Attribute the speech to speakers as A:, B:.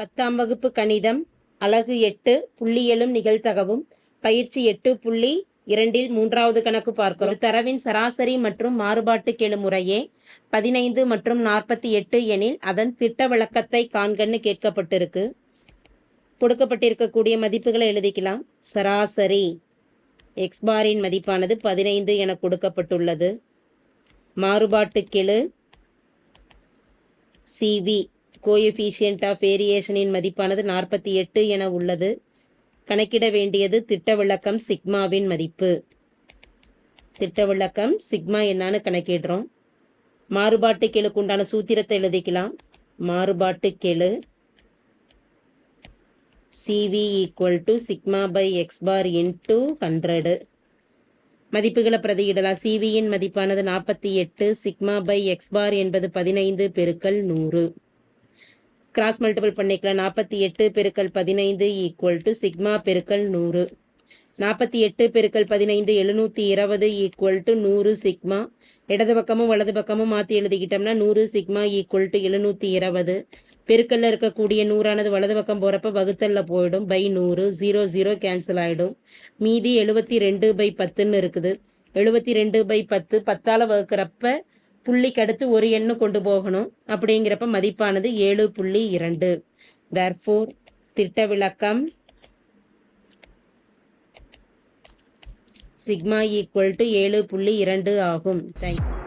A: பத்தாம் வகுப்பு கணிதம் அலகு எட்டு புள்ளியலும் நிகழ்தகவும் பயிற்சி எட்டு புள்ளி இரண்டில் மூன்றாவது கணக்கு பார்க்கிறோம். தரவின் சராசரி மற்றும் மாறுபாட்டு கெழு முறையே பதினைந்து மற்றும் நாற்பத்தி எட்டு எனில் அதன் திட்ட விளக்கத்தை காண்கன்னு கேட்கப்பட்டிருக்கு. கொடுக்கப்பட்டிருக்கக்கூடிய மதிப்புகளை எழுதிக்கலாம். சராசரி. எக்ஸ்பாரின் மதிப்பானது பதினைந்து என கொடுக்கப்பட்டுள்ளது. மாறுபாட்டு கெழு. சிவி கோஎஃபிஷியன்ட் ஆஃப் வேரியேஷனின் மதிப்பானது நாற்பத்தி எட்டு என உள்ளது. கணக்கிட வேண்டியது திட்ட விளக்கம் சிக்மாவின் மதிப்பு. திட்ட விளக்கம் சிக்மா என்னான்னு கணக்கிடுறோம். மாறுபாட்டு கெழுக்கு உண்டான சூத்திரத்தை எழுதிக்கலாம். மாறுபாட்டு கெழு CV equal to sigma by X bar into hundred மதிப்புகளை பிரதியிடலாம். சிவியின் மதிப்பானது நாற்பத்தி எட்டு சிக்மா பை எக்ஸ் பார் என்பது பதினைந்து பெருக்கல் நூறு. கிராஸ் மல்டிபிள் பண்ணிக்கலாம். நாற்பத்தி எட்டு பெருக்கல் பதினைந்து ஈக்குவல் டு சிக்மா பெருக்கல் நூறு. நாற்பத்தி எட்டு பெருக்கல் பதினைந்து எழுநூற்றி இருபது ஈக்குவல் டு நூறு சிக்மா இடது பக்கமும் வலது பக்கமும் மாற்றி எழுதிக்கிட்டோம்னா நூறு சிக்மா ஈக்குவல் டு எழுநூற்றி இருபது. பெருக்கல்ல இருக்கக்கூடிய நூறானது வலது பக்கம் போகிறப்ப வகுத்தல்ல போயிடும். பை நூறு ஜீரோ ஜீரோ கேன்சல் ஆகிடும் மீதி எழுபத்தி ரெண்டு பை பத்துன்னு இருக்குது. எழுபத்தி ரெண்டு பை பத்து பத்தால் வகுக்கிறப்ப புள்ளிக்கு அடுத்து ஒரு எண்ணு கொண்டு போகணும். அப்படிங்கிறப்ப மதிப்பானது ஏழு புள்ளி இரண்டு. தர்ஃபோர் திட்ட விளக்கம் சிக்மா ஈக்குவல் டு ஏழு புள்ளி இரண்டு ஆகும். தேங்க்யூ